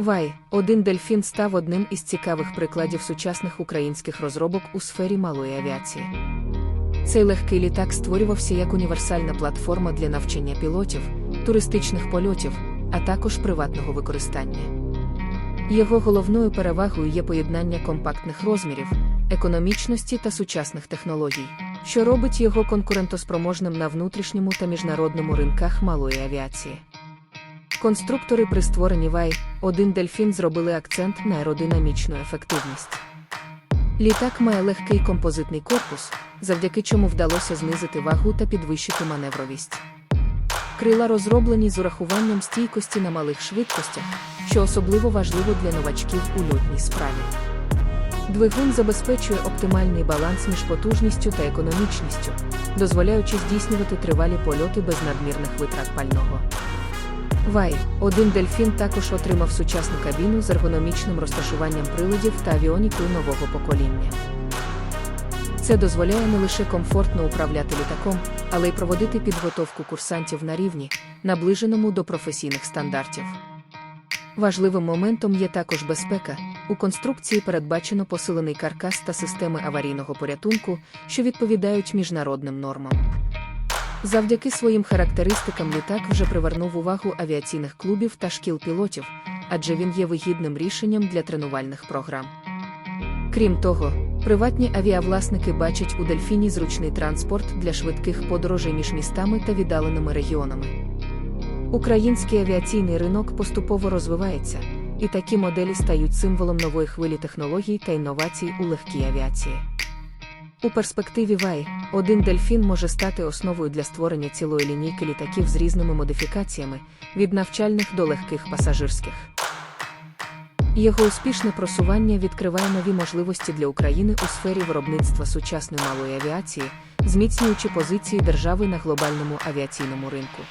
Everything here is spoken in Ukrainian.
Вай, один дельфін став одним із цікавих прикладів сучасних українських розробок у сфері малої авіації. Цей легкий літак створювався як універсальна платформа для навчання пілотів, туристичних польотів, а також приватного використання. Його головною перевагою є поєднання компактних розмірів, економічності та сучасних технологій, що робить його конкурентоспроможним на внутрішньому та міжнародному ринках малої авіації. Конструктори при створенні Вай, один дельфін зробили акцент на аеродинамічну ефективність. Літак має легкий композитний корпус, завдяки чому вдалося знизити вагу та підвищити маневровість. Крила розроблені з урахуванням стійкості на малих швидкостях, що особливо важливо для новачків у льотній справі. Двигун забезпечує оптимальний баланс між потужністю та економічністю, дозволяючи здійснювати тривалі польоти без надмірних витрат пального. Вай, один дельфін також отримав сучасну кабіну з ергономічним розташуванням приладів та авіонікою нового покоління. Це дозволяє не лише комфортно управляти літаком, але й проводити підготовку курсантів на рівні, наближеному до професійних стандартів. Важливим моментом є також безпека. У конструкції передбачено посилений каркас та системи аварійного порятунку, що відповідають міжнародним нормам. Завдяки своїм характеристикам літак вже привернув увагу авіаційних клубів та шкіл пілотів, адже він є вигідним рішенням для тренувальних програм. Крім того, приватні авіавласники бачать у дельфіні зручний транспорт для швидких подорожей між містами та віддаленими регіонами. Український авіаційний ринок поступово розвивається, і такі моделі стають символом нової хвилі технологій та інновацій у легкій авіації. У перспективі Вай, один дельфін може стати основою для створення цілої лінійки літаків з різними модифікаціями, від навчальних до легких пасажирських. Його успішне просування відкриває нові можливості для України у сфері виробництва сучасної малої авіації, зміцнюючи позиції держави на глобальному авіаційному ринку.